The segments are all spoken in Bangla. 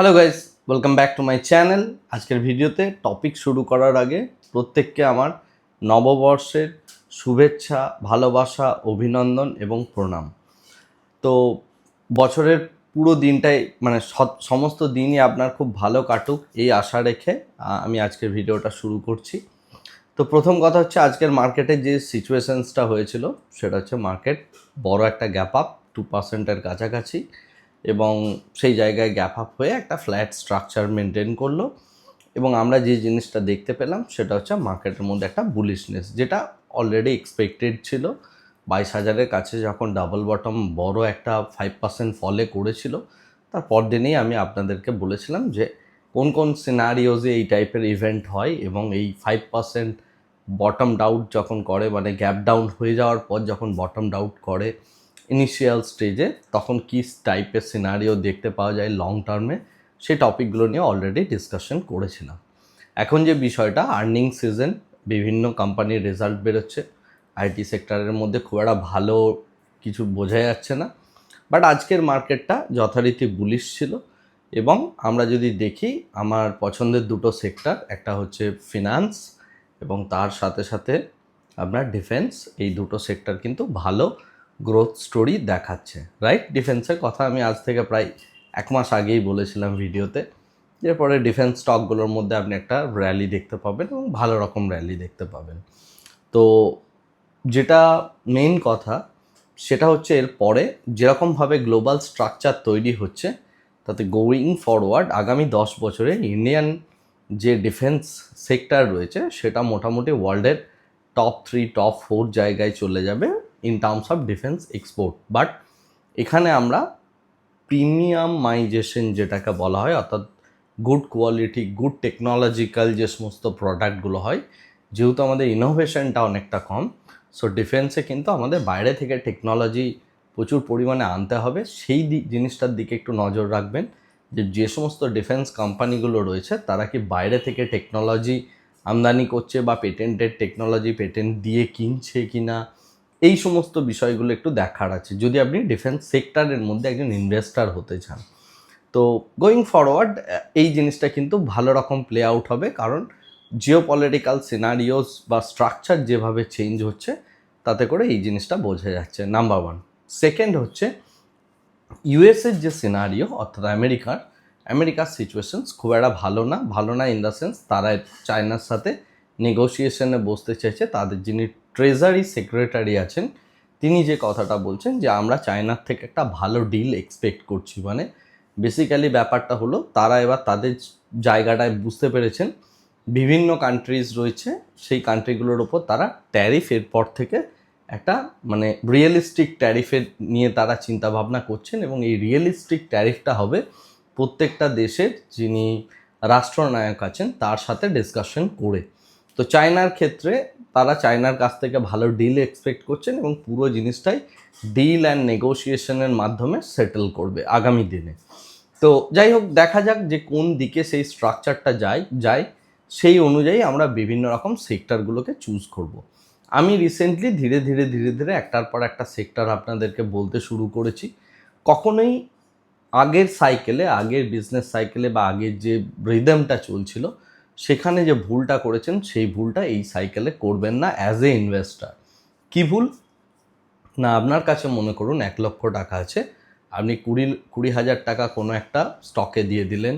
Hello guys welcome back to my channel আজকের ভিডিওতে টপিক শুরু করার আগে প্রত্যেককে আমার নববর্ষের শুভেচ্ছা, ভালোবাসা, অভিনন্দন এবং প্রণাম। তো বছরের পুরো দিনটাই মানে সমস্ত দিনই আপনার খুব ভালো কাটুক এই আশা রেখে আমি আজকের ভিডিওটা শুরু করছি। তো প্রথম কথা হচ্ছে আজকের মার্কেটে যে সিচুয়েশনসটা হয়েছিল, সেটা হচ্ছে মার্কেট বড় একটা গ্যাপ আপ টু পার্সেন্টের কাছাকাছি। এবং সেই জায়গায় গ্যাপ আপ হয়ে একটা ফ্ল্যাট স্ট্রাকচার মেনটেন করল। এবং আমরা যে জিনিসটা দেখতে পেলাম, সেটা হচ্ছে মার্কেটের মধ্যে একটা বুলিশনেস যেটা অলরেডি এক্সপেক্টেড ছিল। বাইশ হাজারের কাছে যখন ডাবল বটম বড় একটা ফাইভ পার্সেন্ট ফলে করেছিল, তার পরদিনেই আমি আপনাদেরকে বলেছিলাম যে কোন কোন সিনারিওজে এই টাইপের ইভেন্ট হয় এবং এই ফাইভ পার্সেন্ট বটম ডাউট যখন করে মানে গ্যাপ ডাউন হয়ে যাওয়ার পর যখন বটম ডাউট করে ইনিশিয়াল স্টেজে তখন কী টাইপের সিনারিও দেখতে পাওয়া যায় লং টার্মে সেই টপিকগুলো নিয়ে অলরেডি ডিসকাশন করেছিলাম। এখন যে বিষয়টা আর্নিং সিজন বিভিন্ন কোম্পানির রেজাল্ট বেরোচ্ছে আইটি সেক্টরের মধ্যে খুব একটা ভালো কিছু বোঝা যাচ্ছে না বাট আজকের মার্কেটটা যথারীতি বুলিশ ছিল এবং আমরা যদি দেখি, আমার পছন্দের দুটো সেক্টর একটা হচ্ছে ফিনান্স এবং তার সাথে সাথে আপনার ডিফেন্স এই দুটো সেক্টর কিন্তু ভালো। গ্রোথ স্টোরি দেখাচ্ছে রাইট ডিফেন্সের কথা আমি আজ থেকে প্রায় এক মাস আগেই বলেছিলাম ভিডিওতে, এরপরে ডিফেন্স স্টকগুলোর মধ্যে আপনি একটা র্যালি দেখতে পাবেন এবং ভালো রকম র্যালি দেখতে পাবেন। তো যেটা মেইন কথা, সেটা হচ্ছে এর পরে যেরকমভাবে গ্লোবাল স্ট্রাকচার তৈরি হচ্ছে, তাতে গোয়িং ফরওয়ার্ড আগামী দশ বছরে ইন্ডিয়ান যে ডিফেন্স সেক্টর রয়েছে, সেটা মোটামুটি ওয়ার্ল্ডের টপ থ্রি টপ ফোর জায়গায় চলে যাবে। In terms of defence export but এখানে আমরা প্রিমিয়ামাইজেশন যেটাকে বলা হয়, অর্থাৎ গুড কোয়ালিটি গুড টেকনোলজিক্যাল যে সমস্ত প্রোডাক্টগুলো হয়, যেহেতু আমাদের ইনোভেশনটা অনেকটা কম সো ডিফেন্সে কিন্তু আমাদের বাইরে থেকে টেকনোলজি প্রচুর পরিমাণে আনতে হবে। সেই জিনিসটার দিকে একটু নজর রাখবেন, যে যে সমস্ত ডিফেন্স কোম্পানিগুলো রয়েছে, তারা কি বাইরে থেকে টেকনোলজি আমদানি করছে বা পেটেন্টেড টেকনোলজি পেটেন্ট দিয়ে কিনছে কি না এই সমস্ত বিষয়গুলো একটু দেখার আছে। যদি আপনি ডিফেন্স সেক্টরের মধ্যে একজন ইনভেস্টার হতে চান, তো গোয়িং ফরওয়ার্ড এই জিনিসটা কিন্তু ভালো রকম প্লে আউট হবে। কারণ জিও পলিটিক্যাল সিনারিওস বা স্ট্রাকচার যেভাবে চেঞ্জ হচ্ছে, তাতে করে এই জিনিসটা বোঝা যাচ্ছে নাম্বার ওয়ান সেকেন্ড হচ্ছে ইউএসের যে সিনারিও অর্থাৎ আমেরিকার আমেরিকার সিচুয়েশনস খুব একটা ভালো না। ভালো না ইন দ্য সেন্স তারা চায়নার সাথে নেগোসিয়েশনে বসতে চাইছে, তাদের যিনি ট্রেজারি সেক্রেটারি আছেন। তিনি যে কথাটা বলছেন যে, আমরা চায়নার থেকে একটা ভালো ডিল এক্সপেক্ট করছি। মানে বেসিক্যালি ব্যাপারটা হলো, তারা এবার তাদের জায়গাটায় বুঝতে পেরেছেন, বিভিন্ন কান্ট্রিজ রয়েছে, সেই কান্ট্রিগুলোর ওপর তারা ট্যারিফ এরপর থেকে একটা মানে রিয়েলিস্টিক ট্যারিফের নিয়ে তারা চিন্তা ভাবনা করছেন এবং এই রিয়েলিস্টিক ট্যারিফটা হবে প্রত্যেকটা দেশের যিনি রাষ্ট্রনায়ক আছেন, তার সাথে ডিসকাশন করে। তো চায়নার ক্ষেত্রে তারা চায়নার কাছ থেকে ভালো ডিল এক্সপেক্ট করছেন এবং পুরো জিনিসটাই ডিল অ্যান্ড নেগোসিয়েশনের মাধ্যমে সেটেল করবে আগামী দিনে তো যাই হোক, দেখা যাক যে কোন দিকে সেই স্ট্রাকচারটা যায় যায়, সেই অনুযায়ী আমরা বিভিন্ন রকম সেক্টরগুলোকে চুজ করব। আমি রিসেন্টলি ধীরে ধীরে ধীরে ধীরে একটার পর একটা সেক্টর আপনাদেরকে বলতে শুরু করেছি কখনোই আগের সাইকেলে আগের বিজনেস সাইকেলে বা আগের যে রিদমটা চলছিল সেখানে যে ভুলটা করেছেন, সেই ভুলটা এই সাইকেলে করবেন না অ্যাজ এ ইনভেস্টার কী ভুল? না, আপনার কাছে মনে করুন এক লক্ষ টাকা আছে, আপনি কুড়ি কুড়ি হাজার টাকা কোনো একটা স্টকে দিয়ে দিলেন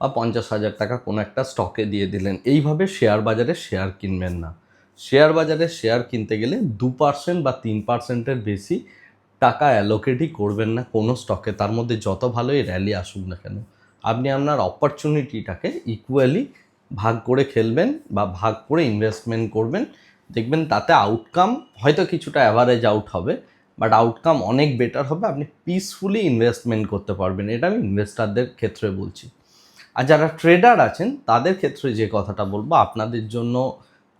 বা পঞ্চাশ হাজার টাকা কোনো একটা স্টকে দিয়ে দিলেন। এইভাবে শেয়ার বাজারে শেয়ার কিনবেন না। শেয়ার বাজারে শেয়ার কিনতে গেলে দু পার্সেন্ট বা তিন পার্সেন্টের বেশি টাকা অ্যালোকেটই করবেন না কোনো স্টকে তার মধ্যে যত ভালোই র্যালি আসুক না কেন, আপনি আপনার অপরচুনিটিটাকে ইকুয়ালি ভাগ করে খেলবেন বা ভাগ করে ইনভেস্টমেন্ট করবেন, দেখবেন তাতে আউটকাম হয়তো কিছুটা অ্যাভারেজ আউট হবে বাট আউটকাম অনেক বেটার হবে, আপনি পিসফুলি ইনভেস্টমেন্ট করতে পারবেন, এটা আমি ইনভেস্টারদের ক্ষেত্রে বলছি। আর যারা ট্রেডার আছেন, তাদের ক্ষেত্রে যে কথাটা বলব, আপনাদের জন্য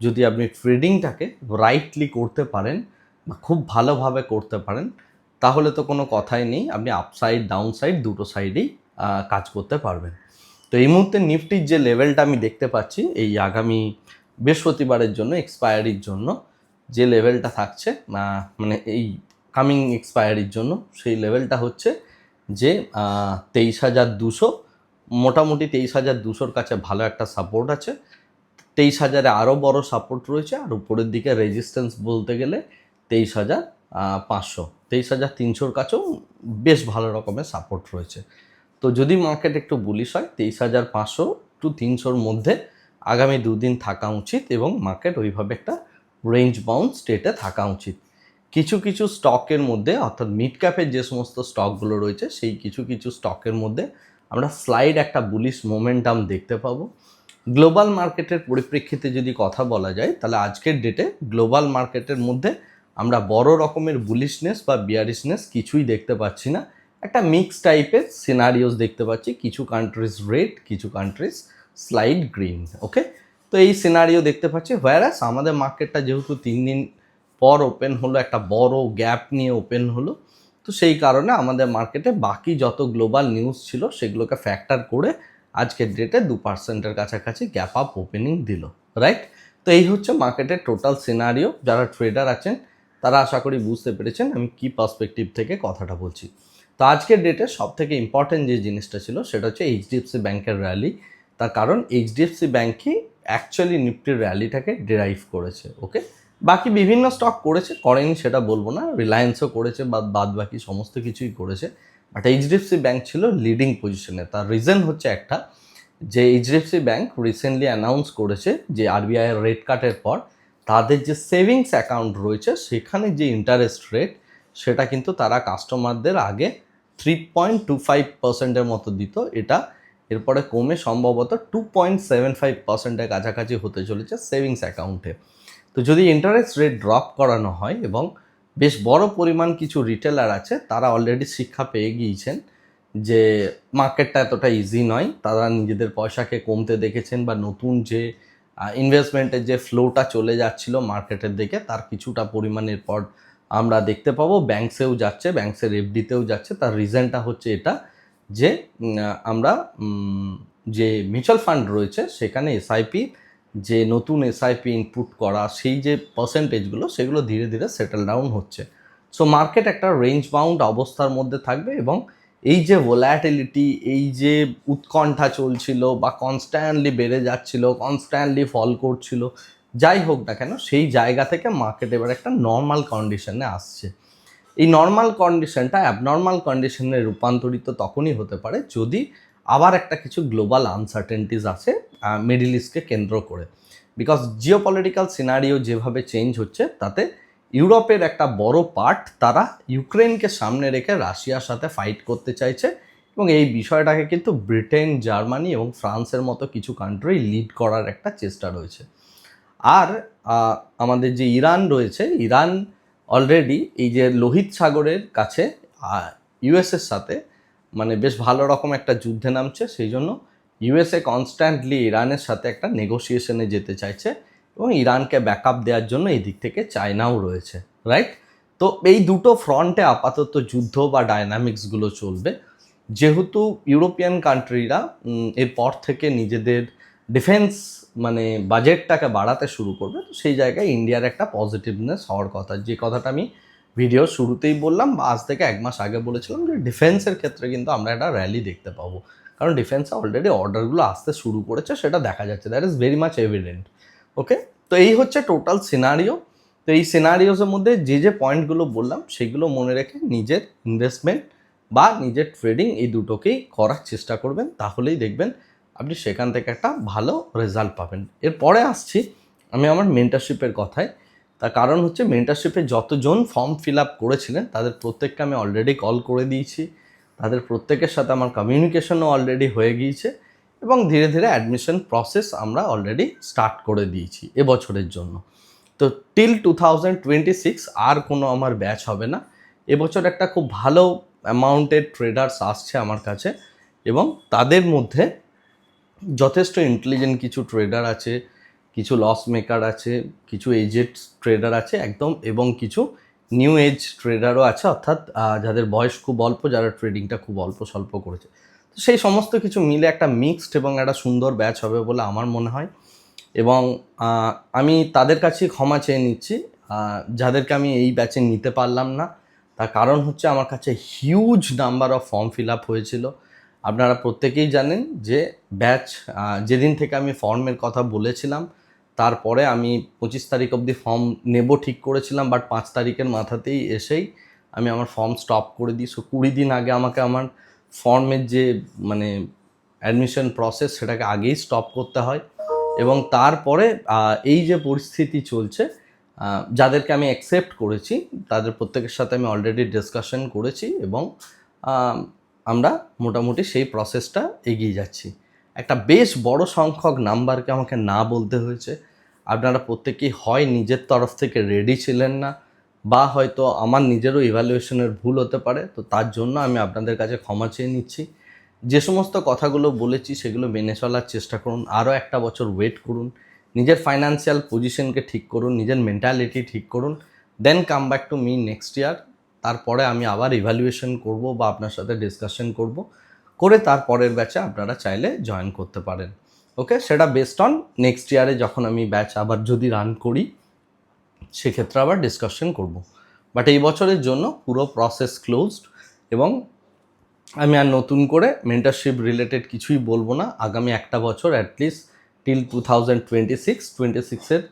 যদি আপনি ট্রেডিংটাকে রাইটলি করতে পারেন বা খুব ভালোভাবে করতে পারেন, তাহলে তো কোনো কথাই নেই, আপনি আপসাইড ডাউন সাইড দুটো সাইডেই কাজ করতে পারবেন। তো এই মুহূর্তে নিফটির যে লেভেলটা আমি দেখতে পাচ্ছি, এই আগামী বৃহস্পতিবারের জন্য এক্সপায়ারির জন্য যে লেভেলটা থাকছে মানে এই কামিং এক্সপায়ারির জন্য, সেই লেভেলটা হচ্ছে যে তেইশ হাজার দুশো, মোটামুটি তেইশ হাজার দুশোর কাছে ভালো একটা সাপোর্ট আছে। তেইশ হাজারে আরও বড় সাপোর্ট রয়েছে, আর উপরের দিকে রেজিস্ট্যান্স বলতে গেলে তেইশ হাজার পাঁচশো, তেইশ হাজার তিনশোর কাছেও বেশ ভালো রকমের সাপোর্ট রয়েছে। তো যদি মার্কেট একটু বুলিশ হয়, তেইশ হাজার পাঁচশো টু তিনশোর মধ্যে আগামী দুদিন থাকা উচিত এবং মার্কেট ওইভাবে একটা রেঞ্জ বাউন্ড স্টেটে থাকা উচিত। কিছু কিছু স্টকের মধ্যে, অর্থাৎ মিড ক্যাপের যে সমস্ত স্টকগুলো রয়েছে, সেই কিছু কিছু স্টকের মধ্যে আমরা স্লাইড একটা বুলিশ মোমেন্টাম দেখতে পাবো। গ্লোবাল মার্কেটের পরিপ্রেক্ষিতে যদি কথা বলা যায়, তাহলে আজকের ডেটে গ্লোবাল মার্কেটের মধ্যে আমরা বড় রকমের বুলিশনেস বা বিয়ারিশনেস কিছুই দেখতে পাচ্ছি না। একটা মিক্স টাইপের সিনারিওস দেখতে পাচ্ছি। কিছু কান্ট্রিজ রেড কিছু কান্ট্রিজ স্লাইড গ্রিন ওকে তো এই সিনারিও দেখতে পাচ্ছি। হোয়ারাস আমাদের মার্কেটটা যেহেতু তিন দিন পর ওপেন হলো, একটা বড় গ্যাপ নিয়ে ওপেন হলো, তো সেই কারণে আমাদের মার্কেটে বাকি যত গ্লোবাল নিউজ ছিল, সেগুলোকে ফ্যাক্টর করে আজকের ডেটে দু পার্সেন্টের কাছাকাছি গ্যাপ আপ ওপেনিং দিল রাইট তো এই হচ্ছে মার্কেটের টোটাল সিনারিও যারা ট্রেডার আছেন, তারা আশা করি বুঝতে পেরেছেন। আমি কি পার্সপেক্টিভ থেকে কথাটা বলছি। তো আজকের ডেটে সব থেকে ইম্পর্টেন্ট যে জিনিসটা ছিল, সেটা হচ্ছে এইচডিএফসি ব্যাংকের র্যালি তার কারণ এইচডিএফসি ব্যাংকই অ্যাকচুয়ালি নিফটির র্যালিটাকে ডিরাইভ করেছে ওকে বাকি বিভিন্ন স্টক করেছে, করেনি সেটা বলব না। রিলায়েন্সও করেছে বা বাদ বাকি সমস্ত কিছুই করেছে। বাট এইচডিএফসি ব্যাংক ছিল লিডিং পজিশনে তার রিজন হচ্ছে একটা, যে এইচডিএফসি ব্যাংক রিসেন্টলি অ্যানাউন্স করেছে যে আরবিআইয়ের রেট কাটের পর, তাদের যে সেভিংস অ্যাকাউন্ট রয়েছে, সেখানে যে ইন্টারেস্ট রেট সেটা কিন্তু তারা কাস্টমারদের আগে থ্রি পয়েন্ট টু ফাইভ পার্সেন্টের মতো দিত। এটা এরপরে কমে সম্ভবত টু পয়েন্ট সেভেন ফাইভ পার্সেন্টের কাছাকাছি হতে চলেছে সেভিংস অ্যাকাউন্টে তো যদি ইন্টারেস্ট রেট ড্রপ করানো হয় এবং বেশ বড় পরিমাণ কিছু রিটেলার আছে, তারা অলরেডি শিক্ষা পেয়ে গিয়েছেন যে মার্কেটটা এতটা ইজি নয়। তারা নিজেদের পয়সাকে কমতে দেখেছেন বা নতুন যে ইনভেস্টমেন্টের যে ফ্লোটা চলে যাচ্ছিল মার্কেটের দিকে, তার কিছুটা পরিমাণের পর আমরা দেখতে পাবো ব্যাংকসেও যাচ্ছে, ব্যাংকসের এফডিতেও যাচ্ছে। তার রিজনটা হচ্ছে এটা যে আমরা যে মিউচুয়াল ফান্ড রয়েছে, সেখানে এসআইপি যে নতুন এসআইপি ইনপুট করা, সেই যে পার্সেন্টেজগুলো সেগুলো ধীরে ধীরে সেটেল ডাউন হচ্ছে। সো মার্কেট একটা রেঞ্জ বাউন্ড অবস্থার মধ্যে থাকবে এবং এই যে ভোল্যাটিলিটি এই যে উৎকণ্ঠা চলছিল বা কনস্ট্যান্টলি বেড়ে যাচ্ছিল কনস্ট্যান্টলি ফল করছিল যাই হোক না কেন, সেই জায়গা থেকে মার্কেট এবার একটা নর্মাল কন্ডিশনে আসছে। এই নর্মাল কন্ডিশনটা অ্যাবনর্মাল কন্ডিশনে রূপান্তরিত তখনই হতে পারে যদি আবার একটা কিছু গ্লোবাল আনসার্টেনটিস আছে মিডিল ইস্টকে কেন্দ্র করে। বিকজ জিও পলিটিক্যাল সিনারিও যেভাবে চেঞ্জ হচ্ছে, তাতে ইউরোপের একটা বড় পার্ট তারা ইউক্রেনকে সামনে রেখে রাশিয়ার সাথে ফাইট করতে চাইছে এবং এই বিষয়টাকে কিন্তু ব্রিটেন জার্মানি এবং ফ্রান্সের মতো কিছু কান্ট্রি লিড করার একটা চেষ্টা রয়েছে। আর আমাদের যে ইরান রয়েছে, ইরান অলরেডি এই যে লোহিত সাগরের কাছে ইউএসের সাথে মানে বেশ ভালো রকম একটা যুদ্ধে নামছে, সেই জন্য ইউএসএ কনস্ট্যান্টলি ইরানের সাথে একটা নেগোসিয়েশনে যেতে চাইছে এবং ইরানকে ব্যাকআপ দেওয়ার জন্য এই দিক থেকে চায়নাও রয়েছে রাইট তো এই দুটো ফ্রন্টে আপাতত যুদ্ধ বা ডায়নামিক্সগুলো চলবে। যেহেতু ইউরোপিয়ান কান্ট্রিরা এরপর থেকে নিজেদের ডিফেন্স মানে বাজেটটাকে বাড়াতে শুরু করবে, তো সেই জায়গায় ইন্ডিয়ার একটা পজিটিভনেস হওয়ার কথা। যে কথাটা আমি ভিডিও শুরুতেই বললাম বা আজ থেকে এক মাস আগে বলেছিলাম যে ডিফেন্সের ক্ষেত্রে কিন্তু আমরা একটা র্যালি দেখতে পাবো। কারণ ডিফেন্সে অলরেডি অর্ডারগুলো আসতে শুরু করেছে, সেটা দেখা যাচ্ছে। That is very much evident okay তো এই হচ্ছে টোটাল সিনারিও তো এই সিনারিওসের মধ্যে যে যে পয়েন্টগুলো বললাম, সেগুলো মনে রেখে নিজের ইনভেস্টমেন্ট বা নিজের ট্রেডিং এই দুটোকেই করার চেষ্টা করবেন। তাহলেই দেখবেন আপনি সেখান থেকে একটা ভালো রেজাল্ট পাবেন। এরপরে আসছি আমি আমার মেন্টারশিপের কথায়। তার কারণ হচ্ছে মেন্টারশিপে যতজন ফর্ম ফিল আপ করেছিলেন, তাদের প্রত্যেককে আমি অলরেডি কল করে দিয়েছি। তাদের প্রত্যেকের সাথে আমার কমিউনিকেশনও অলরেডি হয়ে গিয়েছে এবং ধীরে ধীরে অ্যাডমিশন প্রসেস আমরা অলরেডি স্টার্ট করে দিয়েছি এবছরের জন্য। তো till two thousand twenty six আর কোনো আমার ব্যাচ হবে না। এবছর একটা খুব ভালো অ্যামাউন্টের ট্রেডার্স আসছে আমার কাছে এবং তাদের মধ্যে যথেষ্ট ইন্টেলিজেন্ট কিছু ট্রেডার আছে, কিছু লস মেকার আছে, কিছু এজেড ট্রেডার আছে একদম, এবং কিছু নিউ এজ ট্রেডারও আছে, অর্থাৎ যাদের বয়স খুব অল্প, যারা ট্রেডিংটা খুব অল্প স্বল্প করেছে। তো সেই সমস্ত কিছু মিলে একটা মিক্সড এবং একটা সুন্দর ব্যাচ হবে বলে আমার মনে হয়। এবং আমি তাদের কাছেই ক্ষমা চেয়ে নিচ্ছি যাদেরকে আমি এই ব্যাচে নিতে পারলাম না। তার কারণ হচ্ছে আমার কাছে huge number of form fill up হয়েছিল। আপনারা প্রত্যেকেই জানেন যে ব্যাচ যেদিন থেকে আমি ফর্মের কথা বলেছিলাম, তারপরে আমি পঁচিশ তারিখ অবধি ফর্ম নেব ঠিক করেছিলাম বাট পাঁচ তারিখের মাথাতেই এসেই আমি আমার ফর্ম স্টপ করে দিই। সো কুড়ি দিন আগে আমাকে আমার ফর্মের যে মানে অ্যাডমিশন প্রসেস সেটাকে আগেই স্টপ করতে হয়। এবং তারপরে এই যে পরিস্থিতি চলছে যাদেরকে আমি অ্যাকসেপ্ট করেছি, তাদের প্রত্যেকের সাথে আমি অলরেডি ডিসকাশন করেছি এবং আমরা মোটামুটি সেই প্রসেসটা এগিয়ে যাচ্ছি। একটা বেশ বড় সংখ্যক নাম্বারকে আমাকে না বলতে হয়েছে। আপনারা প্রত্যেকেই হয় নিজের তরফ থেকে রেডি ছিলেন না বা হয়তো আমার নিজেরও ইভ্যালুয়েশনের ভুল হতে পারে, তো তার জন্য আমি আপনাদের কাছে ক্ষমা চেয়ে নিচ্ছি। যে সমস্ত কথাগুলো বলেছি সেগুলো মেনে চলার চেষ্টা করুন, আরও একটা বছর ওয়েট করুন, নিজের ফাইন্যান্সিয়াল পজিশনকে ঠিক করুন, নিজের মেন্টালিটি ঠিক করুন then come back to me next year তারপরে আমি আবার ইভ্যালুয়েশন করব বা আপনার সাথে ডিসকাশন করব। করে তারপরের ব্যাচে আপনারা চাইলে জয়েন করতে পারেন। ওকে সেটা বেসড অন নেক্সট ইয়ারে যখন আমি ব্যাচ আবার যদি রান করি, সেক্ষেত্রে আবার ডিসকাশন করব। বাট এই বছরের জন্য পুরো প্রসেস ক্লোজড এবং আমি আর নতুন করে মেন্টারশিপ রিলেটেড কিছুই বলব না। আগামী একটা বছর at least till two thousand twenty six twenty সিক্সের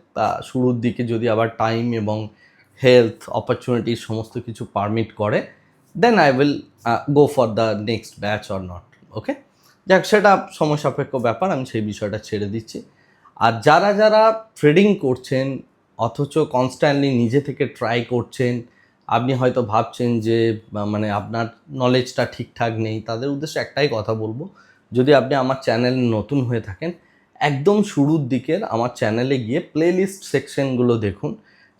শুরুর দিকে যদি আবার টাইম এবং হেলথ অপরচুনিটি সমস্ত কিছু পারমিট করে then I will go for the next batch or not okay যাক, সেটা সময় সাপেক্ষ ব্যাপার, আমি সেই বিষয়টা ছেড়ে দিচ্ছি। আর যারা যারা ট্রেডিং করছেন, অথচ কনস্ট্যান্টলি নিজে থেকে ট্রাই করছেন, আপনি হয়তো ভাবছেন যে মানে আপনার নলেজটা ঠিকঠাক নেই, তাদের উদ্দেশ্যে একটাই কথা বলব, যদি আপনি আমার চ্যানেল নতুন হয়ে থাকেন, একদম শুরুর দিকের আমার চ্যানেলে গিয়ে প্লেলিস্ট সেকশনগুলো দেখুন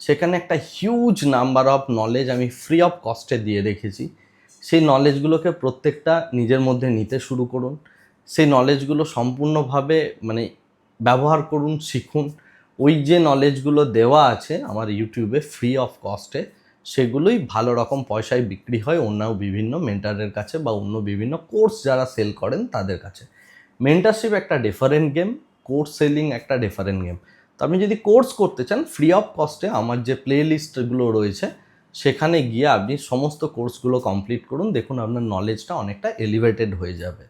সেখানে একটা হিউজ নাম্বার অফ নলেজ আমি ফ্রি অফ কস্টে দিয়ে রেখেছি। সেই নলেজগুলোকে প্রত্যেকটা নিজের মধ্যে নিতে শুরু করুন। সেই নলেজগুলো সম্পূর্ণভাবে মানে ব্যবহার করুন, শিখুন। ওই যে নলেজগুলো দেওয়া আছে আমার ইউটিউবে ফ্রি অফ কস্টে সেগুলোই ভালো রকম পয়সায় বিক্রি হয় অন্য বিভিন্ন মেন্টারের কাছে বা অন্য বিভিন্ন কোর্স যারা সেল করেন তাদের কাছে। মেন্টারশিপ একটা ডিফারেন্ট গেম কোর্স সেলিং একটা ডিফারেন্ট গেম তো আপনি যদি কোর্স করতে চান ফ্রি অফ কস্টে আমার যে প্লে লিস্টগুলো রয়েছে, সেখানে গিয়ে আপনি সমস্ত কোর্সগুলো কমপ্লিট করুন। দেখুন আপনার নলেজটা অনেকটা এলিভেটেড হয়ে যাবে।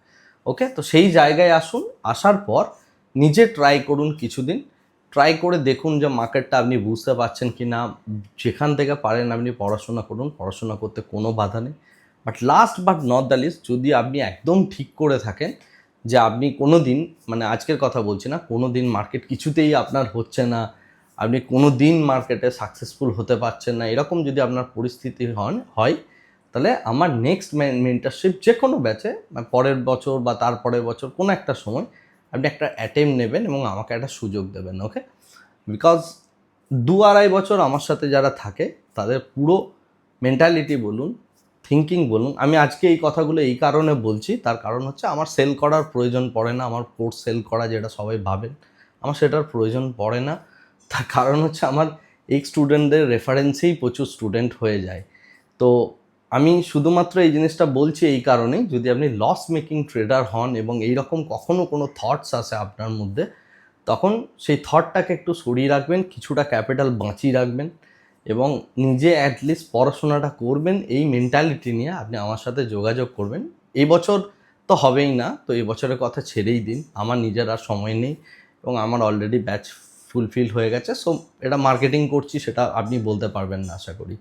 ওকে তো সেই জায়গায় আসুন, আসার পর নিজে ট্রাই করুন কিছুদিন। ট্রাই করে দেখুন যে মার্কেটটা আপনি বুঝতে পারছেন কি না যেখান থেকে পারেন আপনি পড়াশোনা করুন। পড়াশোনা করতে কোনো বাধা নেই। But last but not the least যদি আপনি একদম ঠিক করে থাকেন যে আপনি কোনো দিন মানে আজকের কথা বলছি না কোনো দিন মার্কেট কিছুতেই আপনার হচ্ছে না, আপনি কোনো দিন মার্কেটে সাকসেসফুল হতে পারছেন না, এরকম যদি আপনার পরিস্থিতি হন, হয়, তাহলে আমার নেক্সট মেন্টারশিপ যে কোনো ব্যাচে পরের বছর বা তারপরের বছর কোনো একটা সময় আপনি একটা অ্যাটেম্প নেবেন এবং আমাকে একটা সুযোগ দেবেন ওকে বিকজ দু আড়াই বছর আমার সাথে যারা থাকে, তাদের পুরো মেন্টালিটি বলুন থিঙ্কিং বলুন, আমি আজকে এই কথাগুলো এই কারণে বলছি, তার কারণ হচ্ছে আমার সেল করার প্রয়োজন পড়ে না, আমার কোর্স সেল করা যেটা সবাই ভাবেন, আমার সেটার প্রয়োজন পড়ে না, তার কারণ হচ্ছে আমার এই স্টুডেন্টদের রেফারেন্সেই প্রচুর স্টুডেন্ট হয়ে যায়। তো আমি শুধুমাত্র এই জিনিসটা বলছি এই কারণেই, যদি আপনি লস মেকিং ট্রেডার হন এবং এই রকম কখনো কোনো থটস আসে আপনার মধ্যে, তখন সেই থটটাকে একটু সরিয়ে রাখবেন, কিছুটা ক্যাপিটাল বাঁচিয়ে রাখবেন। এবং নিজে অ্যাটলিস্ট পড়াশোনাটা করবেন, এই মেন্টালিটি নিয়ে আপনি আমার সাথে যোগাযোগ করবেন। এই বছর তো হবেই না, তো এই বছরের কথা ছেড়েই দিন। আমার নিজের আর সময় নেই এবং আমার অলরেডি ব্যাচ ফুলফিল হয়ে গেছে সো এটা মার্কেটিং করছি সেটা আপনি বলতে পারবেন না, আশা করি।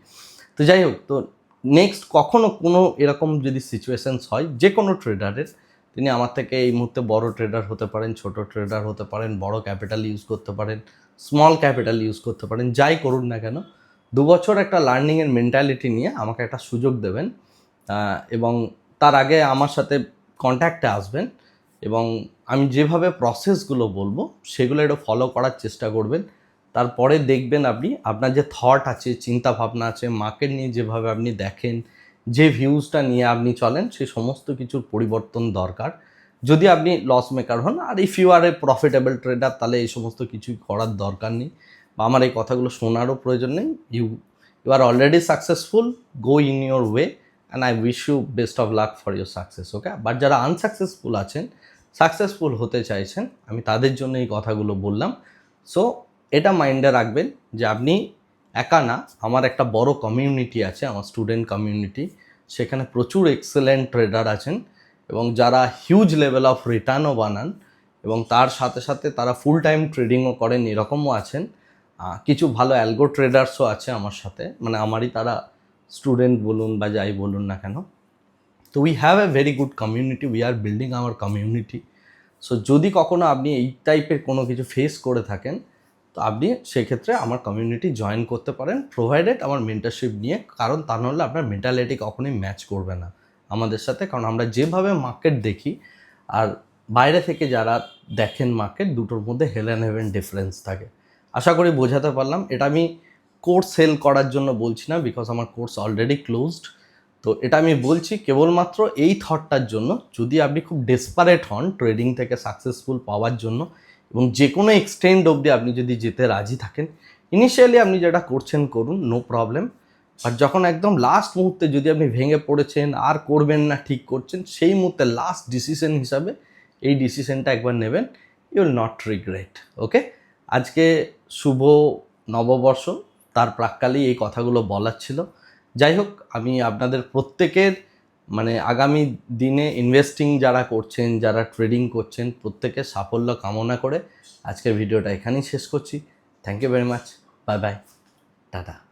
তো যাই হোক, তো নেক্সট কখনো কোনো এরকম যদি সিচুয়েশানস হয়, যে কোনো ট্রেডারের তিনি আমার থেকে এই মুহূর্তে বড় ট্রেডার হতে পারেন, ছোট ট্রেডার হতে পারেন, বড় ক্যাপিটাল ইউজ করতে পারেন স্মল ক্যাপিটাল ইউজ করতে পারেন, যাই করুন না কেন দু বছর একটা লার্নিংয়ের মেন্টালিটি নিয়ে আমাকে একটা সুযোগ দেবেন এবং তার আগে আমার সাথে কন্ট্যাক্টে আসবেন এবং আমি যেভাবে প্রসেসগুলো বলব, সেগুলো একটু ফলো করার চেষ্টা করবেন। তারপরে দেখবেন আপনি, আপনার যে থট আছে চিন্তা ভাবনা আছে মার্কেট নিয়ে যেভাবে আপনি দেখেন, যে ভিউজটা নিয়ে আপনি চলেন, সে সমস্ত কিছুর পরিবর্তন দরকার। যদি আপনি লস মেকার হন, আর if you are a profitable trader তাহলে এই সমস্ত কিছুই করার দরকার নেই। বা আমার এই কথাগুলো শোনারও প্রয়োজন নেই। You you are already successful go in your way and I wish you best of luck for your success okay but যারা আনসাকসেসফুল আছেন সাকসেসফুল হতে চাইছেন, আমি তাদের জন্য এই কথাগুলো বললাম। সো এটা মাইন্ডে রাখবেন যে আপনি একা না, আমার একটা বড় কমিউনিটি আছে, আমার স্টুডেন্ট কমিউনিটি সেখানে প্রচুর এক্সেলেন্ট ট্রেডার আছেন এবং যারা হিউজ লেভেল অফ রিটার্নও বানান এবং তার সাথে সাথে তারা ফুল টাইম ট্রেডিংও করেন, এরকমও আছেন। কিছু ভালো অ্যালগো ট্রেডার্সও আছে আমার সাথে। মানে আমারই তারা স্টুডেন্ট বলুন বা যাই বলুন না কেন। তো we have a very good community we are building our community so যদি কখনো আপনি এই টাইপের কোনো কিছু ফেস করে থাকেন, তো আপনি সেক্ষেত্রে আমার কমিউনিটি জয়েন করতে পারেন প্রোভাইডেড আমার মেন্টারশিপ নিয়ে। কারণ তা নাহলে আপনার মেন্টালিটি কখনোই ম্যাচ করবে না আমাদের সাথে। কারণ আমরা যেভাবে মার্কেট দেখি, আর বাইরে থেকে যারা দেখেন মার্কেট দুটোর মধ্যে হেল অ্যান্ড হেভেন ডিফারেন্স থাকে। আশা করি বোঝাতে পারলাম। এটা আমি কোর্স সেল করার জন্য বলছি না বিকজ আমার কোর্স অলরেডি ক্লোজড তো এটা আমি বলছি, কেবলমাত্র এই থটটার জন্য, যদি আপনি খুব ডেসপারেট হন ট্রেডিং থেকে সাকসেসফুল পাওয়ার জন্য, এবং যে কোনো এক্সটেন্ড অবধি আপনি যদি যেতে রাজি থাকেন ইনিশিয়ালি আপনি যেটা করছেন করুন নো প্রবলেম আর যখন একদম লাস্ট মুহূর্তে যদি আপনি ভেঙে পড়েছেন, আর করবেন না, ঠিক করছেন, সেই মুহূর্তে লাস্ট ডিসিশন হিসাবে এই ডিসিশনটা একবার নেবেন ইউ নট রিগ্রেট ওকে আজকে শুভ নববর্ষ, তার প্রাককালেই এই কথাগুলো বলার ছিল। যাই হোক, আমি আপনাদের প্রত্যেকের মানে আগামী দিনে ইনভেস্টিং যারা করছেন, যারা ট্রেডিং করছেন, প্রত্যেকের সাফল্য কামনা করে আজকের ভিডিওটা এখানেই শেষ করছি। Thank you very much bye bye tata